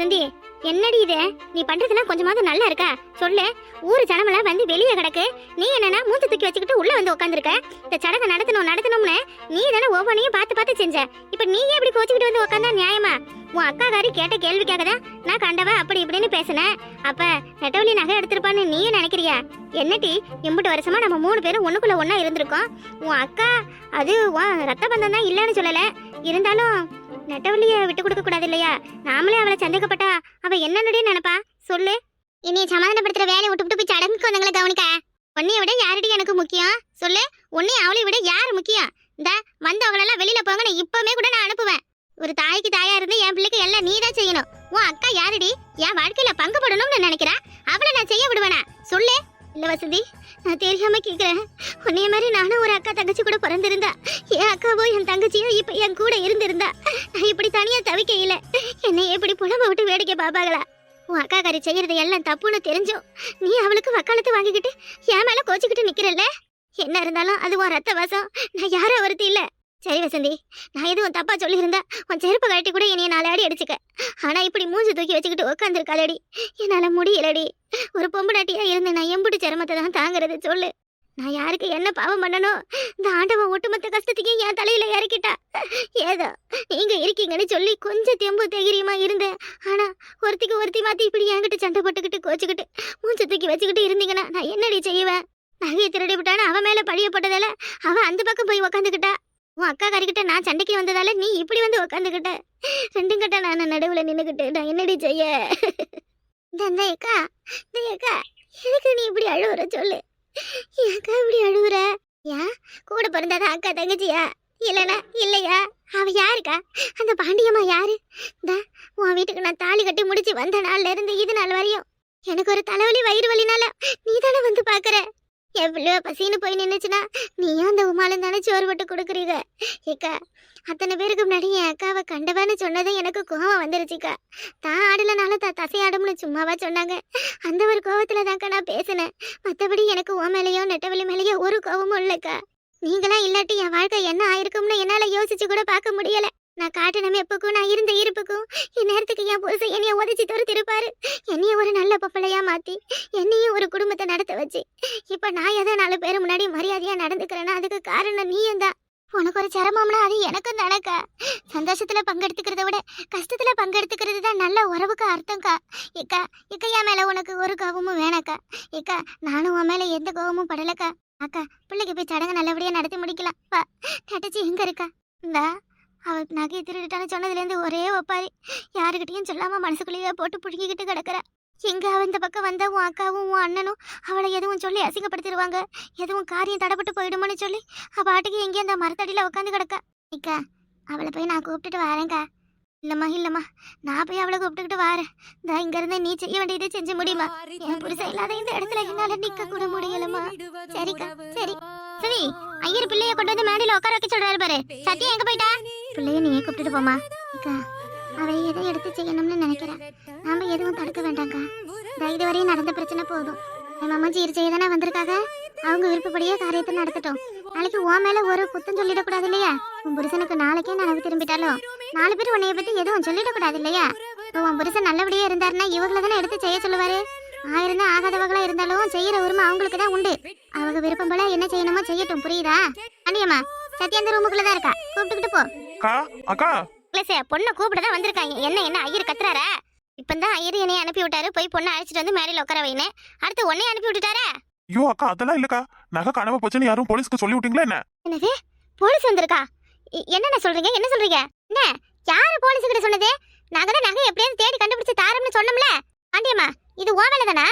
சந்தி என்னடி இது? நீ பண்றதுலாம் கொஞ்சமாவது நல்லா இருக்கா? சொல்லு ஊரு ஜனமெல்லாம் வந்து வெளியே கிடக்கு. நீ என்னன்னா மூத்த தூக்கி வச்சுக்கிட்டு உள்ள வந்து உட்காந்துருக்க இந்த சடங்கை நடத்தணும் நடத்தணும்னு நீ தானே ஒவ்வொன்றையும் பார்த்து பார்த்து செஞ்ச. இப்ப நீ எப்படி கோச்சுக்கிட்டு வந்து உட்காந்தா நியாயமா? உன் அக்காக்காரி கேட்ட கேள்விக்காக தான் நான் கண்டவ அப்படி இப்படின்னு பேசினேன் அப்ப நெட்டவழி நகை எடுத்திருப்பான்னு நீயே நினைக்கிறியா? என்னடி எம்பிட்டு வருஷமா நம்ம மூணு பேரும் ஒண்ணுக்குள்ள ஒன்னா இருந்திருக்கோம். உன் அக்கா அது உன் ரத்த பந்தம் தான் இல்லைன்னு சொல்லல. இருந்தாலும் நெட்டவள்ளிய விட்டு கொடுக்க கூடாது இல்லையா நாமளே அவளை சந்தேகப்பட்டா அவ என்னன்னு நினைப்பா. சொல்லு. என்னைய சமாதானப்படுத்துற வேலையை விட்டு விட்டு போய் சடங்குக்கு வந்தவங்களை கவனிக்க. உன்னைய விட யாரடி எனக்கு முக்கியம்? சொல்லு. உன்னைய அவளை விட யார் முக்கியம்? இந்த வந்தவங்களெல்லாம் வெளியில போங்க நான் இப்பவுமே கூட நான் அனுப்புவேன். ஒரு தாய்க்கு தாயா இருந்து என் பிள்ளைக்கு எல்லாம் நீ தான் செய்யணும். உன் அக்கா யாருடி? என் வாழ்க்கையில பங்கு போடணும்னு நினைக்கிறா? அவளை நான் செய்ய விடுவேனா? சொல்லு. இல்லை வசந்தி? நான் தெரியாமல் கேட்குறேன் உன்னைய மாதிரி நானும் ஒரு அக்கா தங்கச்சி கூட பிறந்திருந்தா என் அக்காவோ என் தங்கச்சியோ இப்போ என் கூட இருந்திருந்தா நான் இப்படி தனியாக தவிக்கையில என்னை எப்படி புலம்ப விட்டு வேடிக்கை பார்ப்பாங்களா? உன் அக்கா கறி செய்கிறது எல்லாம் தப்புன்னு தெரிஞ்சும் நீ அவளுக்கு வக்காலத்து வாங்கிக்கிட்டு என் மேலே கோச்சிக்கிட்டு நிற்கிறல்ல என்ன இருந்தாலும் அது உன் ரத்த வாசம். நான் யாரும் ஒருத்தி இல்லை. சரி வசந்தி நான் எதுவும் தப்பா சொல்லியிருந்தா உன் செருப்பு கழட்டி கூட என்னைய நாலு அடி அடிச்சுக்க. ஆனா இப்படி மூஞ்சி தூக்கி வச்சுக்கிட்டு உட்காந்துருக்காளடி என்னால முடியலடி. ஒரு பொம்புடாட்டியாக இருந்து நான் எம்புடி சிரமத்தை தான் தாங்குறது சொல்லு. நான் யாருக்கு என்ன பாவம் பண்ணணும் இந்த ஆண்டவன் ஒட்டுமொத்த கஷ்டத்தையும் என் தலையில இறக்கிட்டா. ஏதோ நீங்க இருக்கீங்கன்னு சொல்லி கொஞ்சம் தெம்பு தைரியமா இருந்தேன். ஆனா ஒருத்திக்கு ஒருத்தி மாத்தி இப்படி என்கிட்ட சண்டை போட்டுக்கிட்டு கோச்சுக்கிட்டு மூஞ்சி தூக்கி வச்சுக்கிட்டு இருந்தீங்கன்னா நான் என்னடி செய்வேன்? நகையை திருடி விட்டான்னு அவன் மேல பழிய அவன் அந்த பக்கம் போய் உக்காந்துக்கிட்டா? உன் அக்கா கறிக்கிட்ட நான் சண்டைக்கு வந்ததால நீ இப்படி வந்து உக்காந்துக்கிட்ட. ரெண்டும் கிட்ட நான் நடுவுல நின்னுக்கிட்டு நான் என்னடி செய்ய? இந்த அக்கா இந்த அக்கா நீ இப்படி அழுவுற சொல்லு? அக்கா இப்படி அழுவுற? ஏன் கூட பிறந்ததா அக்கா தங்கச்சியா? இல்லைனா இல்லையா? அவ யாருக்கா? அந்த பாண்டியம்மா யாரு? இந்த உன் வீட்டுக்கு நான் தாலி கட்டி முடிச்சு வந்த நாள்ல இருந்து இது நாள் வரையும் எனக்கு ஒரு தலைவலி வயிறு வலினால நீ தானே வந்து பாக்குற? எவ்வளோ பசின்னு போய் நின்றுச்சுன்னா நீயும் அந்த உமாலும் தானே சோறு போட்டு கொடுக்குறீங்க? ஏக்கா அத்தனை பேருக்கு முன்னாடி என் அக்காவை கண்டவான்னு சொன்னதே எனக்கு கோவம் வந்துருச்சுக்கா தான் ஆடலனால தசை தசையாடும்னு சும்மாவா சொன்னாங்க. அந்த ஒரு கோவத்தில் தான்க்கா நான் பேசினேன். மற்றபடி எனக்கு ஓ மேலேயோ நெட்டவெளி மேலேயோ ஒரு கோவமும் இல்லைக்கா. நீங்களாம் இல்லாட்டி என் வாழ்க்கை என்ன ஆயிருக்கும்னு என்னால் யோசிச்சு கூட பார்க்க முடியலை. நான் காட்டினம் எப்பக்கும் நான் இருந்த இருப்புக்கும். இந்நேரத்துக்கு என் புதுசை என்னைய உதச்சி துரத்திருப்பாரு. என்னைய ஒரு நல்ல பப்பளையா மாத்தி என்னையும் ஒரு குடும்பத்தை நடத்த வச்சு. இப்ப நான் எதை நாலு பேர் முன்னாடி மரியாதையா நடந்துக்கிறேன்னா அதுக்கு காரணம் நீயும் தான் உனக்கு ஒரு சிரமம்னா அது எனக்கும் தானக்கா? சந்தோஷத்துல பங்கெடுத்துக்கிறத விட கஷ்டத்துல பங்கெடுத்துக்கிறது தான் நல்ல உறவுக்கு அர்த்தம்க்கா. இக்கா இக்கா என் மேல உனக்கு ஒரு கோபமும் வேணாக்கா. இக்கா நானும் உன் மேல எந்த கோபமும் படலக்கா. அக்கா பிள்ளைக்கு போய் சடங்கு நல்லபடியா நடத்தி முடிக்கலாம். பா தட்டச்சி எங்க இருக்கா? இந்தா. அவ நகையை திருடிட்டான்னு சொன்னதுலேருந்து ஒரே ஒப்பாரி. யாருக்கிட்டையும் சொல்லாமல் மனசுக்குள்ளேயே போட்டு புழுங்கிக்கிட்டு கிடக்குறா. எங்கே அவன் இந்த பக்கம் வந்தால் உன் அக்காவும் உன் அண்ணனும் அவளை எதுவும் சொல்லி அசிங்கப்படுத்திடுவாங்க? எதுவும் காரியம் தடப்பட்டு போயிடுமோன்னு சொல்லி அவள் பாட்டுக்கு எங்கேயும் அந்த மரத்தடியில் உட்காந்து கிடக்க. இக்கா அவளை போய் நான் கூப்பிட்டுட்டு வரேங்க்கா இல்லம்மா இல்லம்மா நான் போய் அவளை கூப்பிட்டுக்கிட்டு வரேன். இந்த இங்கேருந்து நீ செய்ய வேண்டியதை செஞ்சு முடியுமா? என் புருஷன் இல்லாத இந்த இடத்துல என்னால நிக்க கூட முடியலம்மா. சரிக்கா சரி. சரி ஐயர் பிள்ளைய கொண்டு வந்து மேடையில உட்கார வைக்க சொல்றாரு பாரு. சத்தியம் எங்க போயிட்டா? பிள்ளைய நீயே கூப்பிட்டுட்டு போமா அக்கா அவ எதை எடுத்து செய்யணும்னு நினைக்கிறேன் நாம எதுவும் தடுக்க வேண்டாம்க்கா. தைரிய இது வரையும் நடந்த பிரச்சனை போதும். என் அம்மா ஜீர் செய்ய தானே வந்திருக்காங்க அவங்க விருப்பப்படியே காரியத்தை நடத்தட்டும். நாளைக்கு உன் மேல ஒரு குத்தம் சொல்லிடக்கூடாது இல்லையா? உன் புருஷனுக்கு நாளைக்கே நனவு திரும்பிட்டாலும் நாலு பேர் உன்னைய பத்தி எதுவும் சொல்லிடக்கூடாது இல்லையா? இப்போ உன் புருஷன் நல்லபடியா இருந்தாருன்னா இவங்கள தானே எடுத்து செய்ய சொல்லுவாரு? ஆயிருந்தா தான் ஆகாதவங்களா இருந்தாலும் செய்யற உரிமை அவங்களுக்கு தான் உண்டு. அவங்க விருப்பம் போல என்ன செய்யணுமோ செய்யட்டும். புரியுதா? அண்ணியம்மா சத்யாந்த ரூமுக்குள்ள தான் இருக்கா. கூப்பிட்டுக்கிட்டு போ. அக்கா அக்கா. கிளேசே பொண்ணை கூப்பிட தான் வந்திருக்காங்க. என்ன என்ன ஐயர் கத்துறாரா? இப்பதான் ஐயர் என்னைய அனுப்பி விட்டாரு. போய் பொண்ணை அழைச்சிட்டு வந்து மேடையில் உட்கார வைனே அடுத்து உன்னைய அனுப்பி விட்டுட்டாரா? ஐயோ அக்கா அதெல்லாம் இல்லக்கா. நகை காணாம போச்சுன்னு யாரும் போலீஸ்க்கு சொல்லி விட்டீங்களா என்ன? என்னது? போலீஸ் வந்திருக்கா? என்னென்ன சொல்றீங்க? என்ன சொல்றீங்க? என்ன? யாரு போலீஸ் கிட்ட சொன்னது? நகை நகை எப்படியாவது தேடி கண்டுபிடிச்சு தாரம்னு சொன்னோம்ல. ஆண்டியம்மா இது ஓ வேலை தானா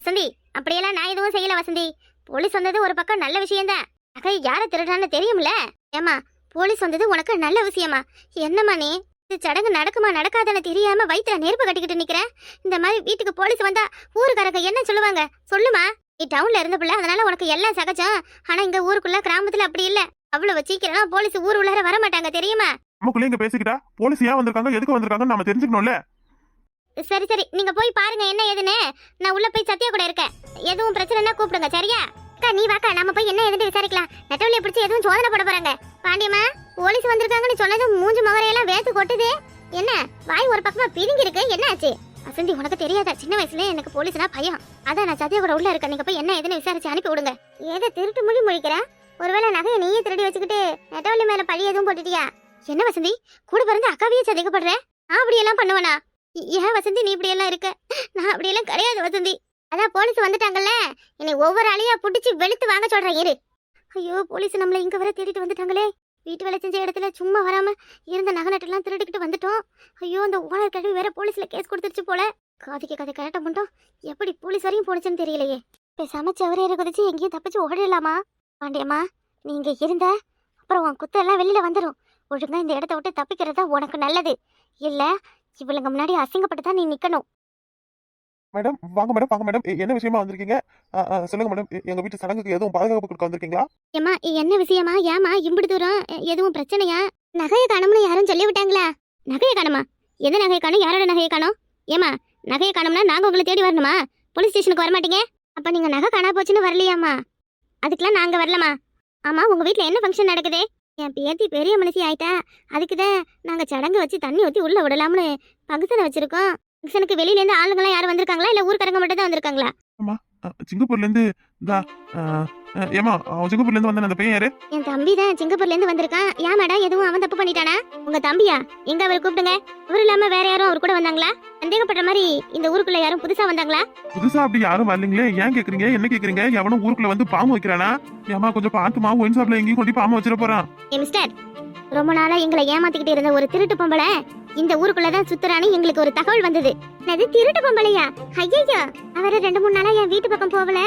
வசந்தி அப்படியெல்லாம் நான் எதுவும் செய்யல வசந்தி. போலீஸ் வந்தது ஒரு பக்கம் நல்ல விஷயம்தான். நகை யாரை திருடான்னு தெரியும்ல? ஏமா போலீஸ் வந்தது உனக்கு நல்ல விஷயமா? என்னம்மா நீ? இது சடங்கு நடக்குமா நடக்காதான்னு தெரியாம வயித்துல நெருப்பு கட்டிக்கிட்டு நிக்கிறேன் இந்த மாதிரி வீட்டுக்கு போலீஸ் வந்தா ஊருக்காரங்க என்ன சொல்லுவாங்க? சொல்லுமா? நீ டவுன்ல இருந்த பிள்ளை அதனால உனக்கு எல்லாம் சகஜம். ஆனா இங்க ஊருக்குள்ள கிராமத்துல அப்படி இல்ல. அவ்வளவு சீக்கிரம் போலீஸ் ஊர் உள்ளார வர மாட்டாங்க தெரியுமா? நமக்குள்ள இங்க பேசிக்கிட்டா போலீஸ் ஏன் வந்திருக்காங்க எதுக்கு வந்திருக்காங்கன்னு நாம தெரிஞ்சுக்கணும்ல? சரி சரி. நீங்க போய் பாருங்க என்ன ஏதுன்னு. நான் உள்ள போய் சத்யா கூட இருக்கேன். எதுவும் பிரச்சனைனா கூப்பிடுங்க சரியா? அக்கா நீ வாக்கா நாம போய் என்ன ஏதுன்னு விசாரிக்கலாம். நெட்டவழியை பிடிச்சி எதுவும் சோதனை போட போறாங்க. பாண்டியம்மா போலீஸ் வந்திருக்காங்கன்னு சொன்னது மூஞ்சி முகரையெல்லாம் வேத்து கொட்டுது. என்ன வாய் ஒரு பக்கமா பிரிங்கி இருக்கு என்ன ஆச்சு வசந்தி உனக்கு தெரியாதா? சின்ன வயசுல எனக்கு போலீஸ்னா பயம். அதான் நான் சத்யா கூட உள்ள இருக்க நீங்க போய் என்ன ஏதுன்னு விசாரிச்சு அனுப்பி விடுங்க. ஏதோ திருட்டு மொழி முழிக்கிற? ஒருவேளை நகையை நீயே திருடி வச்சுக்கிட்டு நெட்டவள்ளி மேல பழி எதுவும் போட்டுட்டியா? என்ன வசந்தி கூட பிறந்து அக்காவையே சதிக்கப்படுற நான் அப்படியெல்லாம் பண்ணுவேனா? ஏன் வசந்தி நீ இப்படியெல்லாம் இருக்க? நான் அப்படியெல்லாம் கிடையாது வசந்தி. அதான் போலீஸ் வந்துட்டாங்கல்ல? என்னை ஒவ்வொரு ஆளையா பிடிச்சி வெளுத்து வாங்க சொல்றேன் இரு. ஐயோ போலீஸ் நம்மள இங்க வர தேடிட்டு வந்துட்டாங்களே. வீட்டு வேலை செஞ்ச இடத்துல சும்மா வராம இருந்த நகை நட்டெல்லாம் திருடிக்கிட்டு வந்துட்டோம். ஐயோ அந்த ஓனர் கழுவி வேற போலீஸ்ல கேஸ் கொடுத்துருச்சு போல. காதிக்கு கதை கரெக்டா மட்டும். எப்படி போலீஸ் வரையும் போனுச்சுன்னு தெரியலையே. பேசாம செவரையரை குதிச்சு எங்கேயும் தப்பிச்சு ஓடிடலாமா? பாண்டியம்மா நீங்க இருந்த அப்புறம் உன் குத்தெல்லாம் வெளியில வந்துடும் ஒழுங்கா இந்த இடத்த விட்டு தப்பிக்கிறது தான் உனக்கு நல்லது. இல்ல இவளுங்க முன்னாடி அசிங்கப்பட்டு தான் நீ நிக்கணும். மேடம் வாங்க மேடம் வாங்க மேடம். என்ன விஷயமா வந்திருக்கீங்க? சொல்லுங்க மேடம். எங்க வீட்டு சடங்குக்கு எதுவும் பாதுகாப்பு கொடுக்க வந்திருக்கீங்களா? ஏம்மா என்ன விஷயமா? ஏமா இம்பிடு தூரம் எதுவும் பிரச்சனையா? நகையை காணும்னு யாரும் சொல்லி விட்டாங்களா? நகையை காணுமா? எது நகையை காணும்? யாரோட நகையை காணும்? ஏமா நகையை காணும்னா நாங்க உங்களை தேடி வரணுமா? போலீஸ் ஸ்டேஷனுக்கு வர மாட்டீங்க அப்ப நீங்க நகை காணா போச்சுன்னு வரலையாமா அதுக்கெல்லாம் நாங்க வரலமா ஆமா உங்க வீட்டுல என்ன ஃபங்க்ஷன் நடக்குது? என் பேத்தி பெரிய மனுஷி ஆயிட்டா அதுக்கு தான் நாங்க சடங்கு வச்சு தண்ணி ஊத்தி உள்ள விடலாம்னு ஃபங்க்ஷனை வச்சிருக்கோம். ஃபங்க்ஷனுக்கு வெளியில இருந்து ஆளுங்களாம் யாரும் வந்திருக்காங்களா? இல்ல ஊர்க்காரங்க மட்டும் தான் வந்திருக்காங்களா? ஆ, சிங்கப்பூர்ல இருந்து தா ஏமா அவன் சிங்கப்பூர்ல இருந்து வந்த அந்த பையன் யாரு? என் தம்பி தான் சிங்கப்பூர்ல இருந்து வந்திருக்கான். ஏன் மேடம்? எதுவும் அவன் தப்பு பண்ணிட்டானா? உங்க தம்பியா? எங்க அவர் கூப்பிடுங்க? அவர் இல்லாம வேற யாரும் அவர் கூட வந்தாங்களா? சந்தேகப்படுற மாதிரி இந்த ஊருக்குள்ள யாரும் புதுசா வந்தாங்களா? புதுசா அப்படி யாரும் வரலீங்களே? ஏன் கேக்குறீங்க? என்ன கேக்குறீங்க? எவனும் ஊருக்குள்ள வந்து பாம்பு வைக்கிறானா? ஏமா கொஞ்சம் பார்த்துமா? ஒயின் ஷாப்ல எங்கேயும் கொண்டு பாம்பு வச்சிட போறான். மிஸ்டர் ரொம்ப நாளா எங்களை ஏமாத்திக்கிட்டு இருந்த ஒரு திருட்டு பொம்பளை இந்த ஊருக்குள்ளதான் சுத்துறான்னு எங்களுக்கு ஒரு தகவல் வந்தது. அது திருட்டு பொம்பளையா? ஐயோ அவரு ரெண்டு மூணு நாளா என் வீட்டு பக்கம் போகல.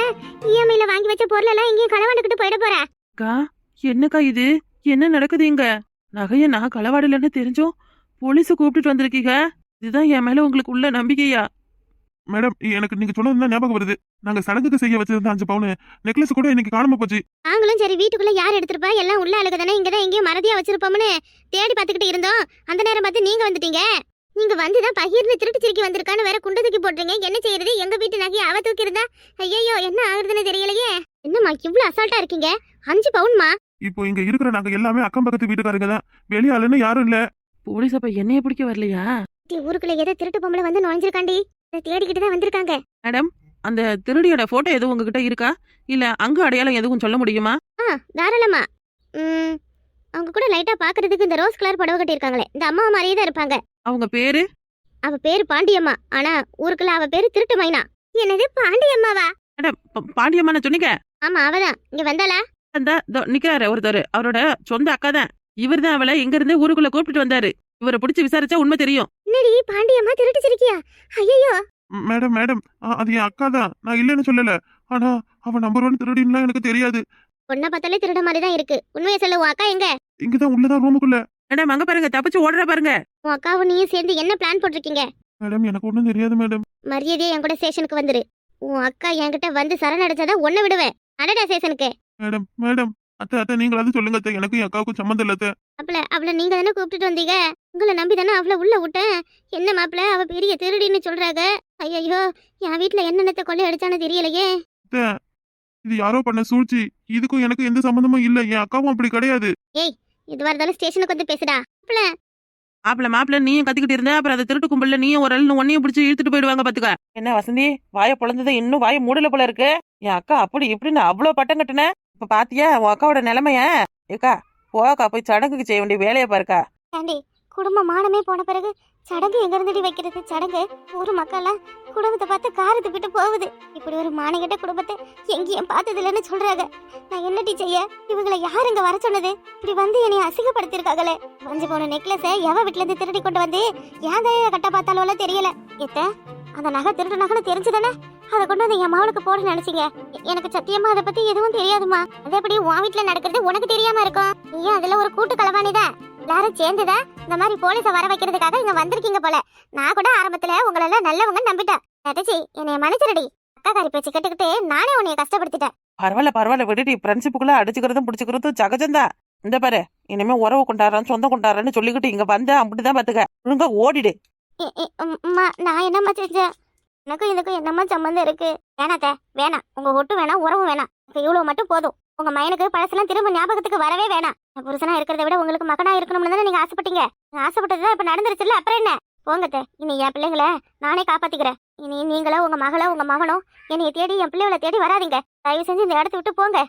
இஎம்ஐல வாங்கி வச்ச பொருள் எல்லாம் எங்கேயும் களவாண்டுக்கிட்டு போயிட போற. அக்கா என்னக்கா இது? என்ன நடக்குது இங்க? நகைய நான் களவாடலன்னு தெரிஞ்சும். போலீஸ கூப்பிட்டுட்டு வந்திருக்கீங்க. இதுதான் என் மேல உங்களுக்கு உள்ள நம்பிக்கையா? மேடம் எனக்கு நீங்க சொன்னது தான் ஞாபகம் வருது. நாங்க சடங்குக்கு செய்ய வச்சிருந்த அஞ்சு பவுன். நெக்லஸ் கூட இன்னைக்கு காணாம போச்சு. நாங்களும் சரி வீட்டுக்குள்ள யார் எடுத்திருப்பா? எல்லாம் உள்ள அழுக தானே இங்கதான் எங்கேயும் மறதியா வச்சிருப்போம்னு தேடி பார்த்துக்கிட்டு இருந்தோம். அந்த நேரம் பார்த்து நீங்க வந்துட்டீங்க. நீங்க வந்துதான் பகிர்ந்து திருட்டு சிரிக்கி வந்திருக்கான்னு வேற குண்டு தூக்கி போடுறீங்க என்ன செய்யறது? எங்க வீட்டு நகையை அவ தூக்கி இருந்தா ஐயோ என்ன ஆகுறதுன்னு தெரியலையே. என்னம்மா இவ்ளோ அசால்ட்டா இருக்கீங்க? அஞ்சு பவுன்மா? இப்போ இங்க இருக்கிற நாங்க எல்லாமே அக்கம் பக்கத்து வீட்டுக்காரங்க தான். வெளியாளுன்னு யாரும் இல்ல. போலீஸ் அப்ப என்னைய பிடிக்க வரலையா? ஊருக்குள்ள ஏதோ திருட்டு பொம்பளை வந்து நுழைஞ்சிருக்காண்டி. தேடிக்கிட்டு தான் வந்திருக்காங்க. மேடம் அந்த திருடியோட போட்டோ எதுவும் உங்ககிட்ட இருக்கா? இல்ல அங்க அடையாளம் எதுவும் சொல்ல முடியுமா? ஆ தாராளமா. ம் அவங்க கூட லைட்டா பாக்குறதுக்கு இந்த ரோஸ் கலர் புடவை கட்டியிருக்காங்களே. இந்த அம்மா மாதிரியே தான் இருப்பாங்க. அவங்க பேரு? அவ பேரு பாண்டியம்மா. ஆனா ஊருக்குள்ள அவ பேரு திருட்டு மைனா. என்னது பாண்டியம்மாவா? மேடம் ப- பாண்டியம்மா சொன்னீங்க. ஆமா அவதான். இங்க வந்தாளா? அந்த இதோ நிக்கிறாரு ஒருத்தர். அவரோட சொந்த அக்கா தான். இவர் தான் அவளை எங்க இருந்து ஊருக்குள்ள கூப்பிட்டுட்டு வந்தாரு. இவரை பிடிச்சி விசாரிச்சா உண்மை தெரியும். என்னடி பாண்டியம்மா திருட்டு சிரிக்கியா ஐயோ மேடம் மேடம் அது என் அக்கா தான். நான் இல்லைன்னு சொல்லல. ஆனா அவன் நம்பர் ஒன் திருடின்லாம் எனக்கு தெரியாது. பொண்ணை பார்த்தாலே திருட மாதிரி தான் இருக்கு. உண்மையை சொல்லு உன் அக்கா எங்க? இங்கதான் உள்ளதான் ரூமுக்குள்ள மேடம் அங்க பாருங்க தப்பிச்சு ஓடுற பாருங்க. உன் அக்காவும் நீயும் சேர்ந்து என்ன பிளான் போட்டிருக்கீங்க? மேடம் எனக்கு ஒண்ணும் தெரியாது மேடம். மரியாதையா என் கூட ஸ்டேஷனுக்கு வந்துரு. உன் அக்கா என்கிட்ட வந்து சரணடைச்சாதான் ஒன்ன விடுவேன். அடடா ஸ்டேஷனுக்கு. மேடம் மேடம் அத்தை அத்தை நீங்களாவது சொல்லுங்க அத்தை. எனக்கும் என் அக்காவுக்கும் சம்மந்தம் இல்ல அத்தை. அப்பல அவளை நீங்க தானே கூப்பிட்டுட்டு வந்தீங்க? உங்களை நம்பி தானே அவளை உள்ள விட்டேன். என்ன மாப்பிள அவ பெரிய திருடின்னு சொல்றாங்க ஐயோ என் வீட்டுல என்னென்னத்தை கொள்ளை அடிச்சான்னு தெரியலையே. அத்தை இது யாரோ பண்ண சூழ்ச்சி. இதுக்கும் எனக்கு எந்த சம்மந்தமும் இல்ல. என் அக்காவும் அப்படி கிடையாது. எதுவா இருந்தாலும் ஸ்டேஷனுக்கு வந்து பேசுடா. மாப்பிள. மாப்பிள மாப்பிள நீயும் கத்திக்கிட்டு இருந்த அப்புறம் அந்த திருட்டு கும்பல்ல நீயும் ஒரு ஆள் உன்னையும் பிடிச்சி இழுத்துட்டு போயிடுவாங்க பாத்துக்க. என்ன வசந்தி வாய பொழந்ததை இன்னும் வாய மூடல போல இருக்கு. என் அக்கா அப்படி இப்படின்னு அவ்வளவு பட்டம் கட்டுன. இப்ப பாத்தியா உன் அக்காவோட நிலைமைய? ஏக்கா போக்கா போய் சடங்குக்கு செய்ய வேண்டிய வேலையை பாருக்கா. ஏண்டி குடும்ப மானமே போன பிறகு சடங்கு எங்க இருந்துடி வைக்கிறது? சடங்கு ஊர் மக்கள்லாம் குடும்பத்தை பார்த்து காரத்து விட்டு போகுது. இப்படி ஒரு மானகிட்ட குடும்பத்தை எங்கேயும் பார்த்தது இல்லைன்னு சொல்றாங்க. நான் என்னடி செய்ய? இவங்களை யார் இங்க வர சொன்னது? இப்படி வந்து என்னை அசிங்கப்படுத்திருக்காங்களே வஞ்சி போன நெக்லஸை எவ வீட்டுல இருந்து திருடி கொண்டு வந்து ஏன் கையில கட்ட பார்த்தாலும் தெரியல. எத்த அந்த நகை திருட்டு நகைன்னு தெரிஞ்சுதானே? அதை கொண்டு வந்து என் மாவளுக்கு போட நினைச்சீங்க. எனக்கு சத்தியமா அதை பத்தி எதுவும் தெரியாதுமா அது எப்படி உன் வீட்டுல நடக்கிறது உனக்கு தெரியாம இருக்கும்? நீ அதுல ஒரு கூட்டு கலவாணிதான் எல்லாரும் சேர்ந்துதான் இந்த மாதிரி போலீஸ வர வைக்கிறதுக்காக இங்க வந்திருக்கீங்க போல. நான் கூட ஆரம்பத்துல உங்களை எல்லாம் நல்லவங்க நம்பிட்டேன். நட்டச்சி என்னைய மன்னிச்சிருடி. அக்கா காரி பேச்சு கேட்டுக்கிட்டு நானே உன்னைய கஷ்டப்படுத்திட்டேன். பரவாயில்ல பரவாயில்ல விடுடி. ஃப்ரெண்ட்ஷிப்புக்குள்ள அடிச்சுக்கிறதும் பிடிச்சிக்கிறதும் சகஜம்தான். இந்த பாரு இனிமே உறவு கொண்டாடுறான் சொந்தம் கொண்டாடுறேன்னு சொல்லிக்கிட்டு இங்க வந்த அப்படிதான் பாத்துக்க. ஒழுங்கா ஓடிடு. நான் என்னம்மா செஞ்சேன் எனக்கும் இதுக்கும் என்னம்மா சம்மந்தம் இருக்கு? வேணாத்த வேணாம். உங்க ஒட்டு வேணாம் உறவும் வேணாம். இவ்வளவு மட்டும் போதும். உங்க மயனுக்கு பழசெல்லாம் திரும்ப ஞாபகத்துக்கு வரவே வேணாம். புருஷனா இருக்கிறத விட உங்களுக்கு மகனா இருக்கணும்னு தானே நீங்க ஆசைப்பட்டீங்க? ஆசைப்பட்டதுதான் இப்ப நடந்துருச்சுல்ல அப்புறம் என்ன? போங்கத்த இனி என் பிள்ளைங்கள நானே காப்பாத்திக்கிறேன். இனி நீங்களோ உங்க மகளோ உங்க மகனோ என்னைய தேடி என் பிள்ளைகளை தேடி வராதீங்க. தயவு செஞ்சு இந்த இடத்த விட்டு போங்க.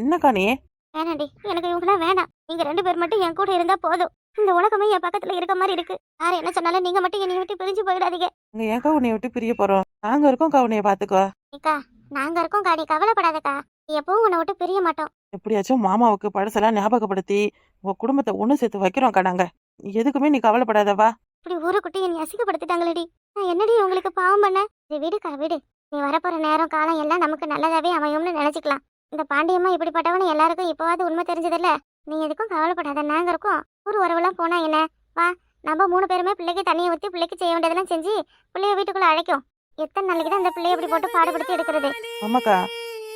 என்னக்கா நீ? வேணாண்டி எனக்கு இவங்களாம் வேணாம். நீங்க ரெண்டு பேர் மட்டும் என் கூட இருந்தா போதும். இந்த உலகமே என் பக்கத்துல இருக்க மாதிரி இருக்கு. யார் என்ன சொன்னாலும் நீங்க மட்டும் என்னை விட்டு பிரிஞ்சு போயிடாதீங்க. இங்க ஏன்க்கா உன்னை விட்டு பிரிய போறோம்? நாங்க இருக்கோம்க்கா உன்னைய பாத்துக்கோ. அக்கா நாங்க இருக்கோம் நீ கவலைப்படாதக்கா. எப்பவும் உன்னை விட்டு பிரிய மாட்டோம். எப்படியாச்சும் மாமாவுக்கு பழசெல்லாம் ஞாபகப்படுத்தி உங்க குடும்பத்தை ஒண்ணு சேர்த்து வைக்கிறோம்க்கா நாங்க. எதுக்குமே நீ கவலைப்படாதவா இப்படி ஊரை குட்டி என்னை அசிங்கப்படுத்திட்டாங்களேடி. நான் என்னடி உங்களுக்கு பாவம் பண்ண? இது விடுக்கா விடு. நீ வரப்போற நேரம் காலம் எல்லாம் நமக்கு நல்லதாவே அமையும்னு நினைச்சுக்கலாம். இந்த பாண்டியம்மா இப்படிப்பட்டவனு எல்லாருக்கும் இப்போவாது உண்மை தெரிஞ்சதில்ல. நீ எதுக்கும் கவலைப்படாத நாங்க இருக்கோம். ஊர் உறவுலாம் போனா என்ன? வா நம்ம மூணு பேருமே பிள்ளைக்கு தண்ணியை ஊற்றி பிள்ளைக்கு செய்ய வேண்டியதெல்லாம் செஞ்சு பிள்ளைய வீட்டுக்குள்ள அழைக்கும். எத்தனை நாளைக்கு தான் இந்த பிள்ளைய இப்படி போட்டு பாடுபடுத்தி எடுக்கிறது? ஆமாக்கா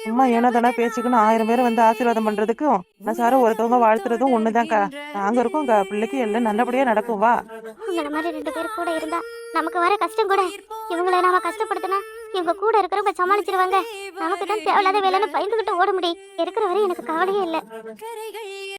சும்மா ஏனோ தானே பேச்சுக்குன்னு ஆயிரம் பேர் வந்து ஆசீர்வாதம் பண்றதுக்கும் மனசார ஒருத்தவங்க வாழ்த்துறதும் ஒண்ணுதான்க்கா. நாங்க இருக்கோம்க்கா பிள்ளைக்கு எல்லாம் நல்லபடியா நடக்கும் வா. உங்கள மாதிரி ரெண்டு பேர் கூட இருந்தா நமக்கு வர கஷ்டம் கூட. இவங்கள நாம கஷ்டப்படுத்தினா இவங்க கூட இருக்கிறவங்க சமாளிச்சிருவாங்க. நமக்கு தான் தேவையில்லாத வேலைன்னு பயந்துகிட்டு ஓட முடியும். இருக்கிற வரை எனக்கு கவலையே இல்லை.